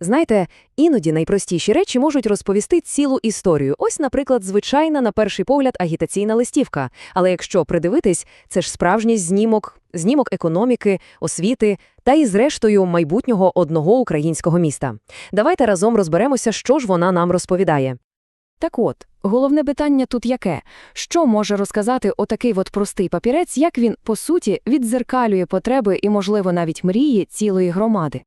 Знаєте, іноді найпростіші речі можуть розповісти цілу історію. Ось, наприклад, звичайна, на перший погляд, агітаційна листівка. Але якщо придивитись, це ж справжній знімок, знімок економіки, освіти та і, зрештою, майбутнього одного українського міста. Давайте разом розберемося, що ж вона нам розповідає. Так от, головне питання тут яке? Що може розказати отакий от простий папірець, як він, по суті, віддзеркалює потреби і, можливо, навіть мрії цілої громади?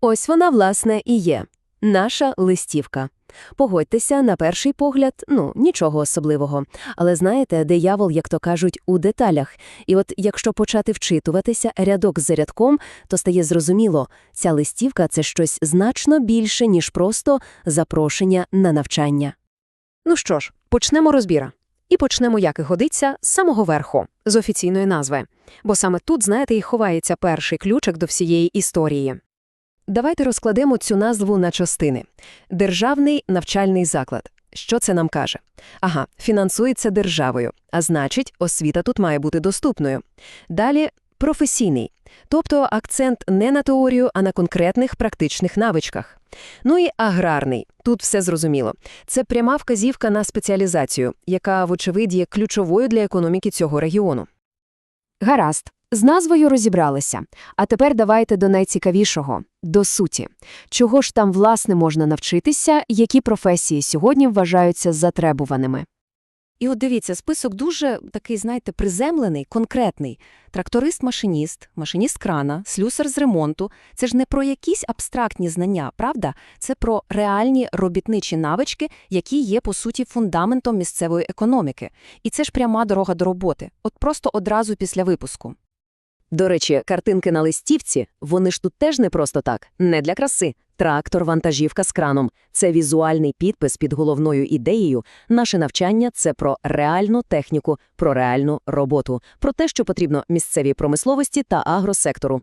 Ось вона, власне, і є. Наша листівка. Погодьтеся, на перший погляд, ну, нічого особливого. Але знаєте, диявол, як то кажуть, у деталях. І от якщо почати вчитуватися рядок за рядком, то стає зрозуміло, ця листівка – це щось значно більше, ніж просто запрошення на навчання. Ну що ж, почнемо розбіра. І почнемо, як і годиться, з самого верху, з офіційної назви. Бо саме тут, знаєте, і ховається перший ключик до всієї історії. Давайте розкладемо цю назву на частини. Державний навчальний заклад. Що це нам каже? Ага, фінансується державою, а значить, освіта тут має бути доступною. Далі професійний, тобто акцент не на теорію, а на конкретних практичних навичках. Ну і аграрний. Тут все зрозуміло. Це пряма вказівка на спеціалізацію, яка, вочевидь, є ключовою для економіки цього регіону. Гаразд. З назвою розібралися. А тепер давайте до найцікавішого – до суті. Чого ж там, власне, можна навчитися, які професії сьогодні вважаються затребуваними? І от дивіться, список дуже такий, знаєте, приземлений, конкретний. Тракторист-машиніст, машиніст крана, слюсар з ремонту – це ж не про якісь абстрактні знання, правда? Це про реальні робітничі навички, які є, по суті, фундаментом місцевої економіки. І це ж пряма дорога до роботи. От просто одразу після випуску. До речі, картинки на листівці, вони ж тут теж не просто так, не для краси. Трактор, вантажівка з краном – це візуальний підпис під головною ідеєю. Наше навчання – це про реальну техніку, про реальну роботу, про те, що потрібно місцевій промисловості та агросектору.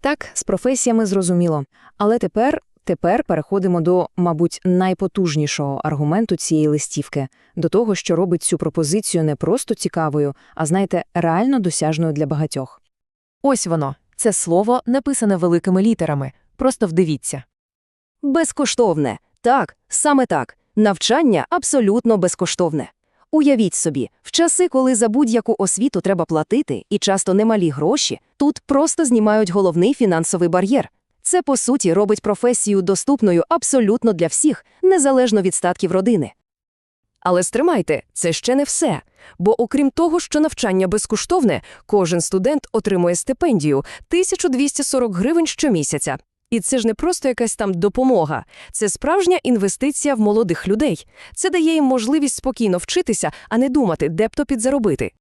Так, з професіями зрозуміло. Але тепер, тепер переходимо до, мабуть, найпотужнішого аргументу цієї листівки, до того, що робить цю пропозицію не просто цікавою, а, знаєте, реально досяжною для багатьох. Ось воно. Це слово написане великими літерами. Просто вдивіться. Безкоштовне. Так, саме так. Навчання абсолютно безкоштовне. Уявіть собі, в часи, коли за будь-яку освіту треба платити, і часто немалі гроші, тут просто знімають головний фінансовий бар'єр. Це, по суті, робить професію доступною абсолютно для всіх, незалежно від статків родини. Але стримайте, це ще не все. Бо окрім того, що навчання безкоштовне, кожен студент отримує стипендію 1240 гривень щомісяця. І це ж не просто якась там допомога, це справжня інвестиція в молодих людей. Це дає їм можливість спокійно вчитися, а не думати, де б то підзаробити.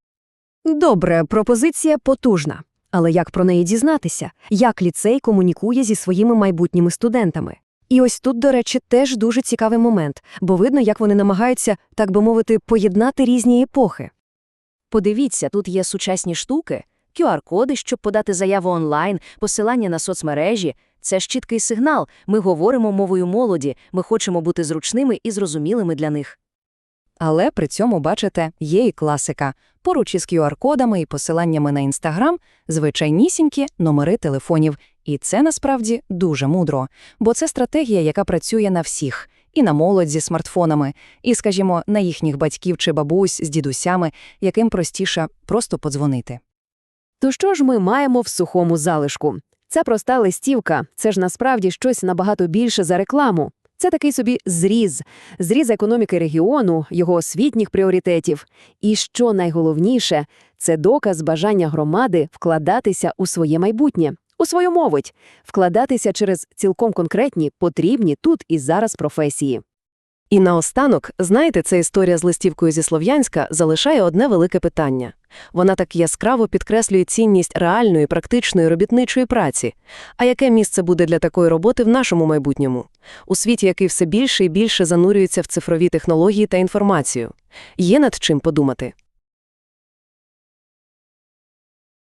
Добре, пропозиція потужна. Але як про неї дізнатися? Як ліцей комунікує зі своїми майбутніми студентами? І ось тут, до речі, теж дуже цікавий момент, бо видно, як вони намагаються, так би мовити, поєднати різні епохи. Подивіться, тут є сучасні штуки, QR-коди, щоб подати заяву онлайн, посилання на соцмережі. Це ж чіткий сигнал. Ми говоримо мовою молоді, ми хочемо бути зручними і зрозумілими для них. Але при цьому, бачите, є і класика. Поруч із QR-кодами і посиланнями на Інстаграм звичайнісінькі номери телефонів. І це насправді дуже мудро, бо це стратегія, яка працює на всіх. І на молодь зі смартфонами, і, скажімо, на їхніх батьків чи бабусь з дідусями, яким простіше просто подзвонити. То що ж ми маємо в сухому залишку? Ця проста листівка – це ж насправді щось набагато більше за рекламу. Це такий собі зріз, зріз економіки регіону, його освітніх пріоритетів. І що найголовніше, це доказ бажання громади вкладатися у своє майбутнє, у свою мовить, вкладатися через цілком конкретні, потрібні тут і зараз професії. І наостанок, знаєте, ця історія з листівкою зі Слов'янська залишає одне велике питання. Вона так яскраво підкреслює цінність реальної, практичної робітничої праці. А яке місце буде для такої роботи в нашому майбутньому? У світі, який все більше і більше занурюється в цифрові технології та інформацію. Є над чим подумати.